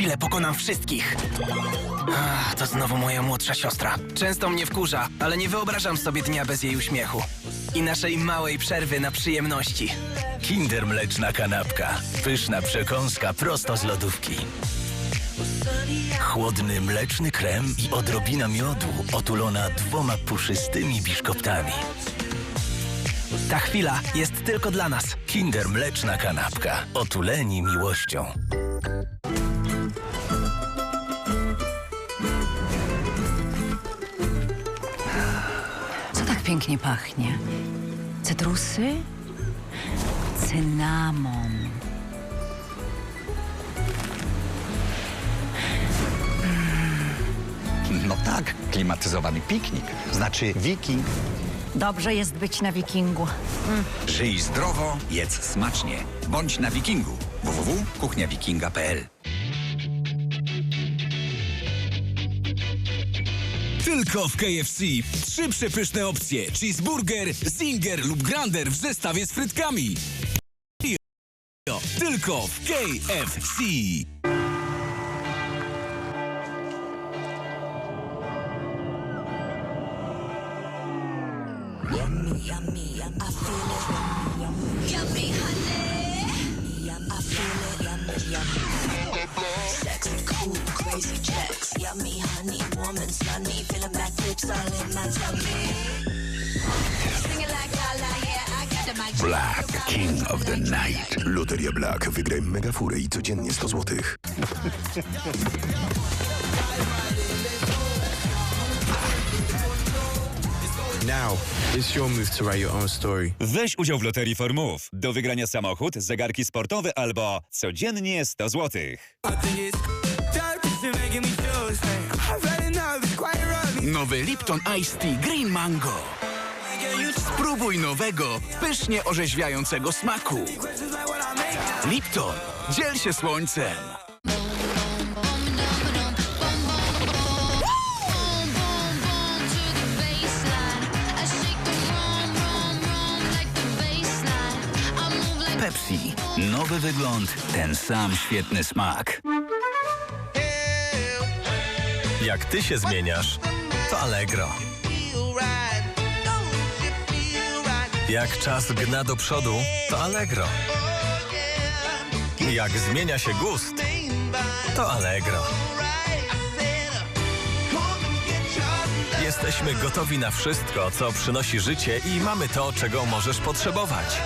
chwilę pokonam wszystkich. Ach, to znowu moja młodsza siostra. Często mnie wkurza, ale nie wyobrażam sobie dnia bez jej uśmiechu. I naszej małej przerwy na przyjemności. Kinder Mleczna Kanapka. Pyszna przekąska prosto z lodówki. Chłodny mleczny krem i odrobina miodu otulona dwoma puszystymi biszkoptami. Ta chwila jest tylko dla nas. Kinder Mleczna Kanapka. Otuleni miłością. Tak pięknie pachnie? Cytrusy? Cynamon. No tak, klimatyzowany piknik. Znaczy wiking. Dobrze jest być na wikingu. Żyj zdrowo, jedz smacznie. Bądź na wikingu. www.kuchniawikinga.pl Tylko w KFC. Trzy przepyszne opcje. Cheeseburger, zinger lub grander w zestawie z frytkami. Tylko w KFC. Black King of the Night. Loteria Black. Wygraj mega furę i codziennie 100 złotych. Now, it's your move to write your own story. Weź udział w Loterii Formów. Do wygrania samochód, zegarki sportowe albo codziennie 100 zł. Nowy Lipton Ice Tea Green Mango. Spróbuj nowego, pysznie orzeźwiającego smaku. Lipton, dziel się słońcem. Pepsi. Nowy wygląd, ten sam świetny smak. Jak ty się zmieniasz, to Allegro. Jak czas gna do przodu, to Allegro. Jak zmienia się gust, to Allegro. Jesteśmy gotowi na wszystko, co przynosi życie i mamy to, czego możesz potrzebować.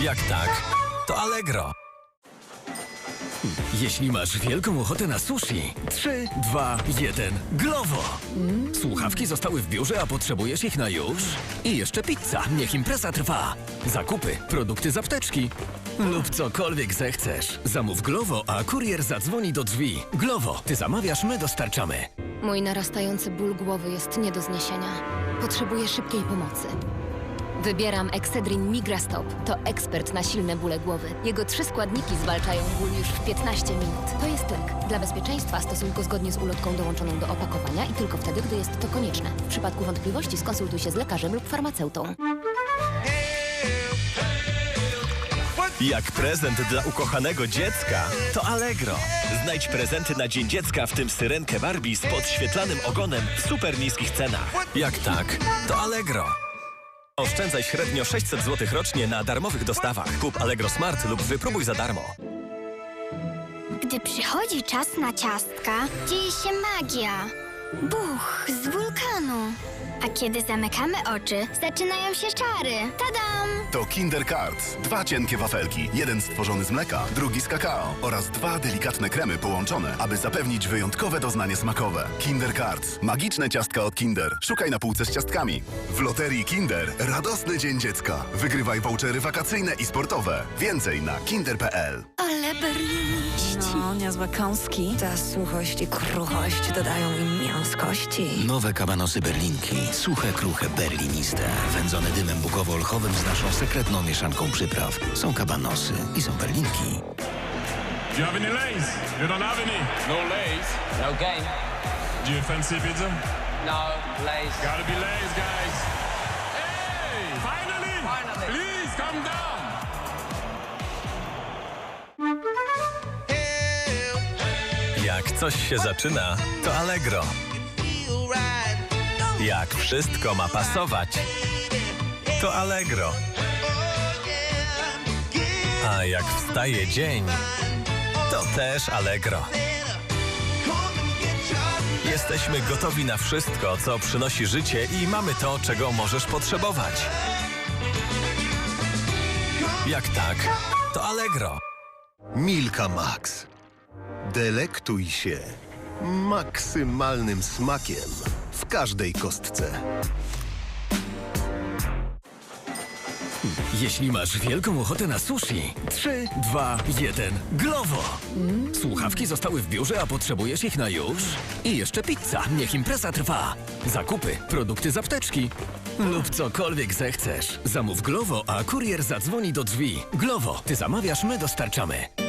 Jak tak, to Allegro. Jeśli masz wielką ochotę na sushi, 3, 2, 1, Glovo! Słuchawki zostały w biurze, a potrzebujesz ich na już? I jeszcze pizza, niech impreza trwa. Zakupy, produkty z apteczki lub cokolwiek zechcesz. Zamów Glovo, a kurier zadzwoni do drzwi. Glovo, ty zamawiasz, my dostarczamy. Mój narastający ból głowy jest nie do zniesienia. Potrzebuję szybkiej pomocy. Wybieram Excedrin Migrastop. To ekspert na silne bóle głowy. Jego trzy składniki zwalczają ból już w 15 minut. To jest lek. Dla bezpieczeństwa stosuj go zgodnie z ulotką dołączoną do opakowania i tylko wtedy, gdy jest to konieczne. W przypadku wątpliwości skonsultuj się z lekarzem lub farmaceutą. Jak prezent dla ukochanego dziecka, to Allegro. Znajdź prezenty na Dzień Dziecka, w tym syrenkę Barbie z podświetlanym ogonem w super niskich cenach. Jak tak, to Allegro. Oszczędzaj średnio 600 zł rocznie na darmowych dostawach. Kup Allegro Smart lub wypróbuj za darmo. Gdy przychodzi czas na ciastka, dzieje się magia. Buch z wulkanu. A kiedy zamykamy oczy, zaczynają się czary. Tadam! To Kinder Cards. Dwa cienkie wafelki. Jeden stworzony z mleka, drugi z kakao. Oraz dwa delikatne kremy połączone, aby zapewnić wyjątkowe doznanie smakowe. Kinder Cards. Magiczne ciastka od Kinder. Szukaj na półce z ciastkami. W loterii Kinder radosny dzień dziecka. Wygrywaj vouchery wakacyjne i sportowe. Więcej na kinder.pl. Ale berliniści. No, niezłe kąski. Ta suchość i kruchość dodają im Nowe kabanosy berlinki. Suche, kruche, berliniste. Wędzone dymem bukowo-olchowym z naszą sekretną mieszanką przypraw. Są kabanosy i są berlinki. Do you have any lays? You don't have any? No lays? No game. Do you fancy pizza? No, Lays. Gotta be lays, guys. Hey! Finally! Finally. Please, come down! Jak coś się zaczyna, to Allegro. Jak wszystko ma pasować, to Allegro. A jak wstaje dzień, to też Allegro. Jesteśmy gotowi na wszystko, co przynosi życie i mamy to, czego możesz potrzebować. Jak tak, to Allegro. Milka Max. Delektuj się maksymalnym smakiem w każdej kostce. Jeśli masz wielką ochotę na sushi, 3, 2, 1, Glovo! Słuchawki zostały w biurze, a potrzebujesz ich na już? I jeszcze pizza, niech impreza trwa. Zakupy, produkty z apteczki lub cokolwiek zechcesz. Zamów Glovo, a kurier zadzwoni do drzwi. Glovo, ty zamawiasz, my dostarczamy.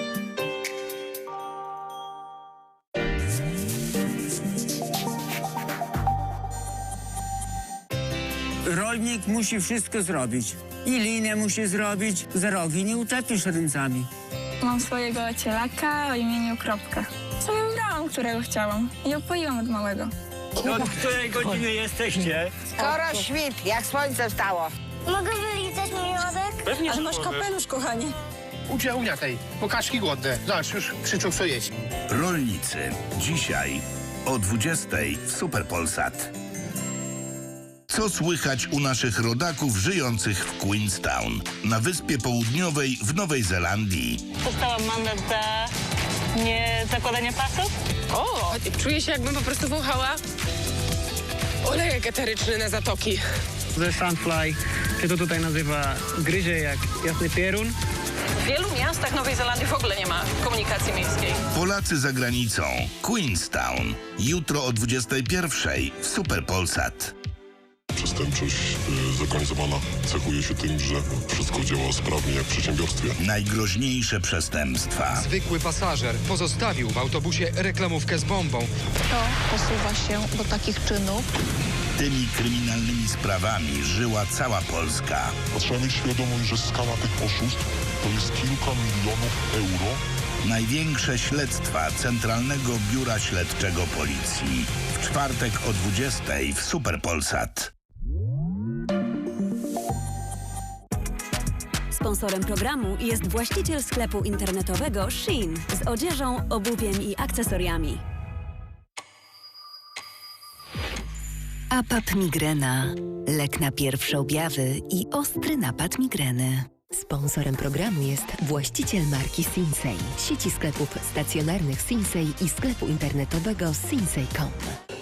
Rolnik musi wszystko zrobić. I linę musi zrobić, za rogi nie uczepisz ręcami. Mam swojego cielaka o imieniu Kropka. Sobie wybrałam, którego chciałam i opoiłam od małego. Od której godziny jesteście? Skoro świt, jak słońce wstało. Mogę wylizać miodek? Pewnie, Ale masz kapelusz, kochanie. Udział ugniataj. Pokażki głodne. Zobacz, już krzyczą, co jeść. Rolnicy. Dzisiaj o 20 w Superpolsat. Co słychać u naszych rodaków żyjących w Queenstown, na Wyspie Południowej w Nowej Zelandii? Dostałam mandat za niezakładanie pasów. O, czuję się jakbym po prostu wąchała olejek eteryczny na zatoki. The Sunfly się to tutaj nazywa gryzie jak jasny pierun. W wielu miastach Nowej Zelandii w ogóle nie ma komunikacji miejskiej. Polacy za granicą. Queenstown. Jutro o 21 w Superpolsat. Przestępczość y, zorganizowana cechuje się tym, że wszystko działa sprawnie jak w przedsiębiorstwie. Najgroźniejsze przestępstwa. Zwykły pasażer pozostawił w autobusie reklamówkę z bombą. Kto posuwa się do takich czynów? Tymi kryminalnymi sprawami żyła cała Polska. Trzeba mieć świadomość, że skala tych oszustw to jest kilka milionów euro. Największe śledztwa Centralnego Biura Śledczego Policji. W czwartek o 20 w Superpolsat. Sponsorem programu jest właściciel sklepu internetowego Shein z odzieżą, obuwiem i akcesoriami. APAP Migrena. Lek na pierwsze objawy i ostry napad migreny. Sponsorem programu jest właściciel marki Sinsei, sieci sklepów stacjonarnych Sinsei i sklepu internetowego sinsei.com.